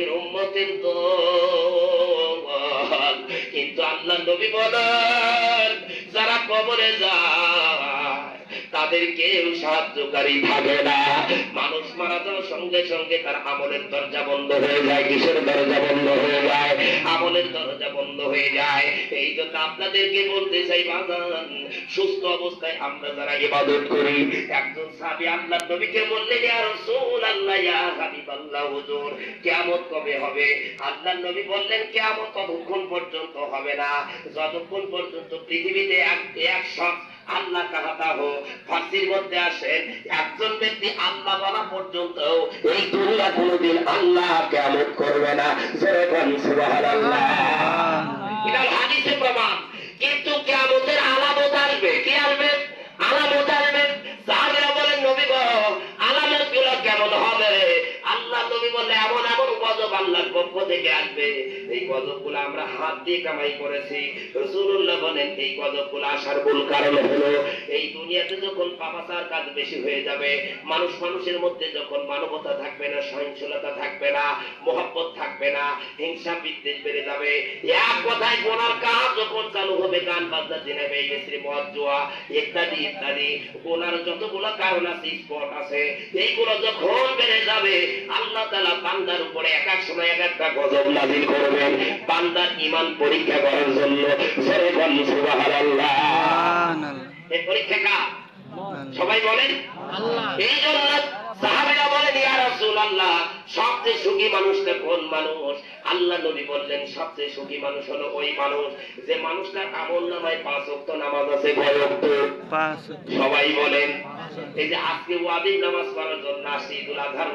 নবীর উম্মতের দল কিন্তু আল্লাহ নবী বলেন যারা কবরে যায় তাদের কেউ সাহায্যকারী থাকে না। মানুষ মারা যাওয়ার সঙ্গে সঙ্গে তার আমলের দরজা বন্ধ হয়ে যায়, কিসের দরজা বন্ধ হয়ে যায়? আমলের দরজা বন্ধ হয়ে যায়। এই জন্য আপনাদেরকে বলতে চাই, বাজান, সুস্থ অবস্থায় আমরা যারা ইবাদত করি, একজন সাহাবী আল্লাহ নবীকে বললেন, ইয়া রাসূলুল্লাহ, ইয়া হাবিবাল্লাহ, হুজুর, কিয়ামত কবে হবে? আল্লাহ নবী বললেন, কিয়ামত ততক্ষণ পর্যন্ত হবে না। যতক্ষণ পর্যন্ত পৃথিবীতে এক এক শখ আল্লাহ কাহাতা হো ফার্সির মধ্যে আসে একজন ব্যক্তি আল্লাহ বলা পর্যন্ত এই দুনিয়া কোনোদিন আল্লাহ কেমন করবে না। যেরকম সুবহানাল্লাহ। এটা হাদিসে প্রমাণ। পক্ষ থেকে আসবে। এই গজব আমরা হাত দিয়ে কামাই করেছি। রসুল্লাহ বলেন, এই গজব আসার মূল কারণ হলো, এই দুনিয়াতে যখন পাপাচার কাজ বেশি হয়ে যাবে, মানুষ মানুষের মধ্যে যখন মানবতা থাকবে না সহিংসলতা থাকবে না, মোহাব্বত থাকবে না, হিংসা বিদ্বেষ বেড়ে যাবে। এক কথায় গোনার কাজ যখন চালু হবে, গান বাজনা জেনেবে মিস্ত্রি মদ জোয়া ইত্যাদি ইত্যাদি। গোনার যতগুলো কারণ আছে, স্পট আছে, এইগুলো যখন বেড়ে যাবে, আল্লাহ তালা বান্দার উপরে এক এক সময় এক একটা গজব নাজিল করবেন। বান্দার ইমান পরীক্ষা করার জন্য জোরে বল সুবহানাল্লাহ। এই পরীক্ষা কার? সবাই বলেন? এই জন্য রাসূলুল্লাহ সবচেয়ে সুখী মানুষটা কোন মানুষ? আল্লাহ নবী বললেন সবচেয়ে সুখী মানুষ হলো ওই মানুষ যে মানুষটার আমল নামায় পাঁচ ওয়াক্ত নামাজ আছে সবাই বলেন। এই যে আজকে ওয়াজিব নামাজ পড়ার জন্য আসি ঈদুল আজহার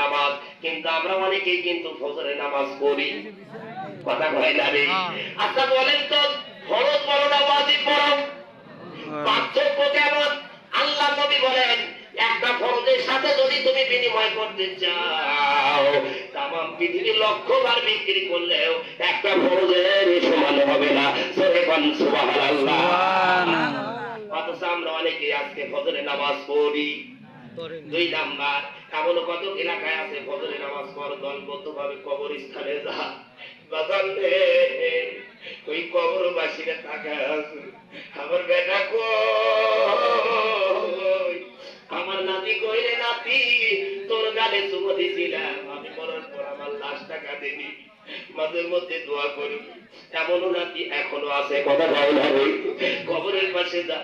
নামাজ কিন্তু আমরা অনেকেই কিন্তু ফজরের নামাজ পড়ি। কথা কয় না রে? আচ্ছা বলেন তো ফরজ পড়ো না ওয়াজিব পড়ো পার্থক্য কেমন? আল্লাহ নবী বলেন একটা ফরজের সাথে যদি তুমি বিনিময় করতে চাও তাম পৃথিবীর লক্ষ বার বিক্রি করলেও একটা ফরজের সমান হবে না। সুবহানাল্লাহ। অথচ আমরা অনেকে আজকে ফজরের নামাজ পড়ি। দুই নাম্বার এমন কত এলাকায় আছে ফজরের নামাজ পর দলবদ্ধ ভাবে কবরস্থানে যা বাজান ওই কবরবাসীরা তাকায় আছে। আমার বেটা কই? নাতি কইলে নাতি তোর গালে চুমো দিছিলাম আমি মরার পর আমার লাশ টাকা দিবি মাঝে মধ্যে দোয়া করবি এমনও নাতি এখনও আছে কথা ভালো লাগে কবরের পাশে যা।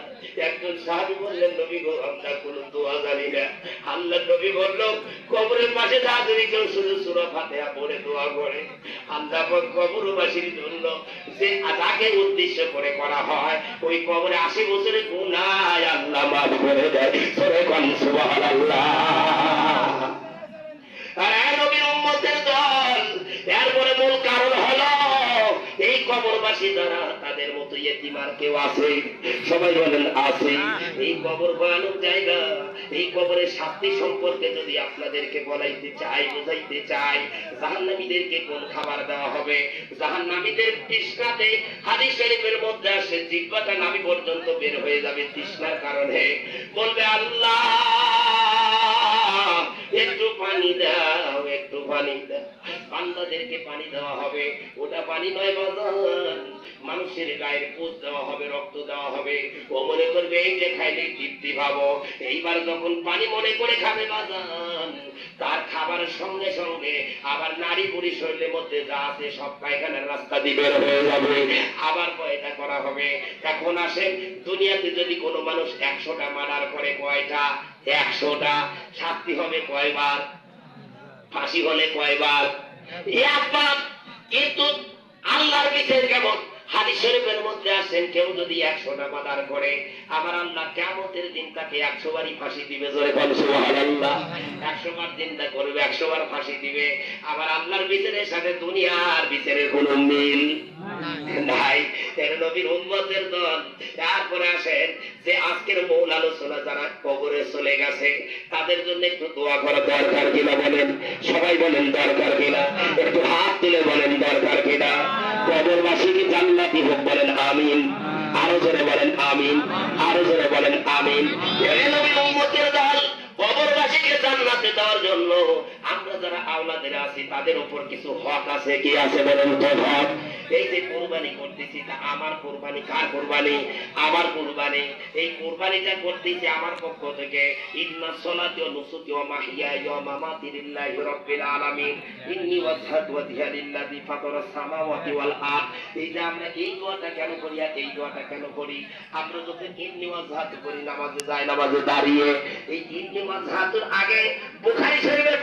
একজন সাহাবি বললেন, নবী গো, আমরা কোনো দোয়া জানি না। আল্লাহ নবী বলল, কবরের পাশে যা যদি কেউ শুধু সুরা ফাতেহা পড়ে দোয়া করে, আল্লাহ কবরবাসীর জন্য যে যাকে উদ্দেশ্য করে করা হয়, ওই কবরে আশি বছরে গুনায় আল্লাহ মাফ করে দেয়। সরে কন সুবহানাল্লাহ। আর নবীর উম্মতের এই যারা, তাদের মতো ইয়েতিমার কেউ আছে? সবাই বলেন, আছে। এই কবর ভয়ানক জায়গা, এই কবরের শাস্তি সম্পর্কে যদি আপনাদেরকে বলাইতে চাই, বোঝাইতে চাই, জাহান্নামীদেরকে কোন খাবার দেওয়া হবে? জাহান্নামীদের তৃষ্ণাতে হাদিস শরীফের মধ্যে আসে জিব্বাটা নামি পর্যন্ত বের হয়ে যাবে তৃষ্ণার কারণে। বলবে, আল্লাহ, একটু পানি দাও, একটু পানি দাও। বান্দাদেরকে পানি দেওয়া হবে। ওটা পানি নয় বাজান মানুষের গায়ের পোষ দেওয়া হবে, রক্ত দেওয়া হবে। ও মনে করবে, এই যে খাইলে তৃপ্তি ভাবো এইবার যখন পানি মনে করে খাবে বাজান তার খাবারের সঙ্গে সঙ্গে আবার নারী বুড়ি শরীরের মধ্যে যা আছে সব পায়খানার রাস্তা দিয়ে বের হয়ে যাবে। আবার কয়টা করা হবে? এখন আসেন, দুনিয়াতে যদি কোনো মানুষ একশোটা মার্ডার করে কয়টা? একশোটা। শাস্তি হবে কয়বার? ফাঁসি হলে কয়বার? একবার কিন্তু আল্লাহর বিচার কেমন? হাদিস শরীফের মধ্যে আছেন কেউ যদি একশোটা মাদার করে আমার আল্লাহ কেমতের দিন তাকে একশো বারই ফাঁসি দিবে জোরে সুবহানাল্লাহ। একশো বার চিন্তা করবে একশো বার ফাঁসি দিবে। আবার আল্লাহর বিচারের সাথে দুনিয়ার বিচারের কোনো মিল নাই। এর নবীর উম্মতের দল তারপরে আসেন যে আজকের মূল আলোচনা যারা কবরে চলে গেছে, তাদের জন্য একটু দোয়া করা দরকার কিনা বলেন? সবাই বলেন দরকার কিনা? একটু হাত তুলে বলেন দরকার কিনা? কবরবাসী কি জান্নাতি হোক বলেন আমিন। আরও জোরে বলেন আমিন। আরও জোরে বলেন আমিন। কবরবাসীকে জান্নাতে দেওয়ার জন্য আমরা যারা আওলাদের আছি, তাদের উপর কিছু হক আছে, কি আছে বলেন তো হক এই যে কোরবানি করতেছি, তা আমার কোরবানি কার কোরবানি? আমার কোরবানি। এই কোরবানিটা করতেছি আমার পক্ষ থেকে। ইন্না সলাতি ওয়া নুসুকি ওয়া মাহিয়াই ওয়া মামাতি লিল্লাহি রাব্বিল আলামিন। ইন্নী ওয়াজহাতু ওয়াজহিয়া লিল্লাযী ফাতারাস সামাওয়াতি ওয়াল আরদ। এই যে আমরা এই দোয়াটা কেন করি আর এই দোয়াটা কেন করি? আমরা যখন ইন্নী ওয়াজহাতু করি, নামাজে যাই, নামাজে দাঁড়িয়ে, এই ইন্নী ওয়াজহাতুর আগে বুখারী শরীফের